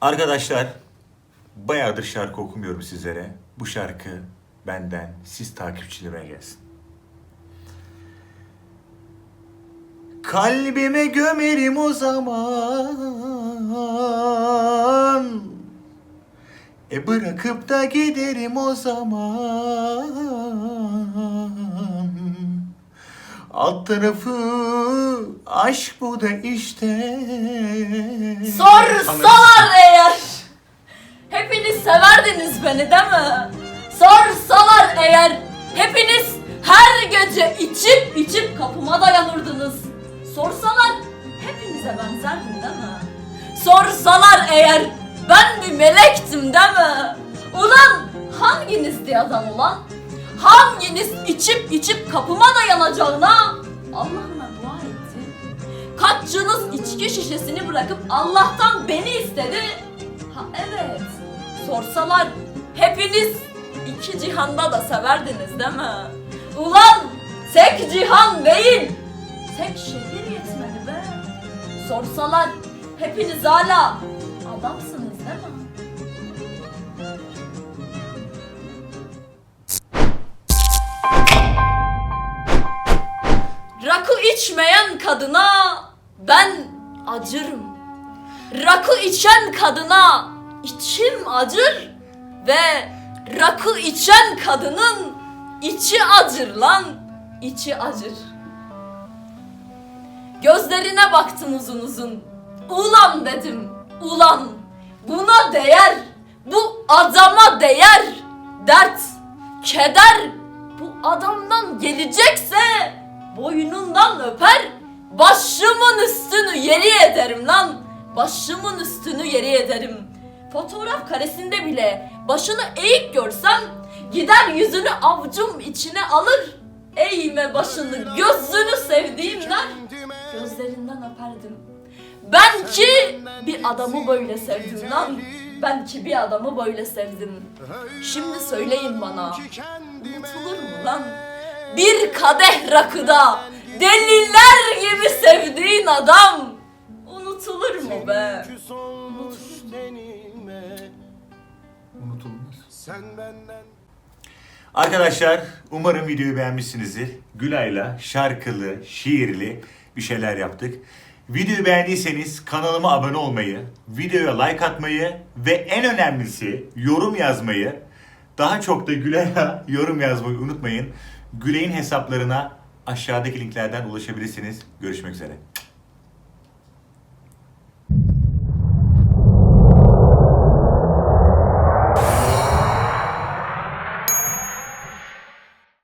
Arkadaşlar, bayağıdır şarkı okumuyorum sizlere. Bu şarkı benden, siz takipçilerime gelsin. Kalbime gömerim o zaman E bırakıp da giderim o zaman Alt tarafı aşk bu da işte Sorsalar eğer Hepiniz severdiniz beni değil mi? Sorsalar eğer Hepiniz her gece içip içip kapıma dayanırdınız Sorsalar hepinize benzerdim değil mi? Sorsalar eğer ben bir melektim değil mi? Ulan hanginizdi adam ulan? Hanginiz içip içip kapıma dayanacağına Allah'ıma dua etti. Kaççınız içki şişesini bırakıp Allah'tan beni istedi. Ha evet. Sorsalar hepiniz iki cihanda da severdiniz değil mi? Ulan tek cihan değil. Tek şehir yetmedi be. Sorsalar hepiniz hala adamsınız değil mi? Rakı içmeyen kadına ben acırım. Rakı içen kadına içim acır ve rakı içen kadının içi acır lan, içi acır. Gözlerine baktım uzun uzun. Ulan dedim, ulan buna değer, bu adama değer. Dert, keder bu adamdan gelecekse boynundan öper, başımın üstünü yeri ederim lan. Başımın üstünü yeri ederim. Fotoğraf karesinde bile başını eğik görsem gider yüzünü avcum içine alır. Eğme başını gözünü sevdiğimden gözlerinden öperdim. Ben ki bir adamı böyle sevdim lan. Ben ki bir adamı böyle sevdim. Şimdi söyleyin bana. Unutulur mu lan? Bir kadeh rakıda deliler gibi sevdiğin adam unutulur mu be? Sen benden Arkadaşlar umarım videoyu beğenmişsinizdir. Gülay'la şarkılı, şiirli bir şeyler yaptık. Videoyu beğendiyseniz kanalıma abone olmayı, videoya like atmayı ve en önemlisi yorum yazmayı, daha çok da Gülay'a yorum yazmayı unutmayın. Gülay'ın hesaplarına aşağıdaki linklerden ulaşabilirsiniz. Görüşmek üzere.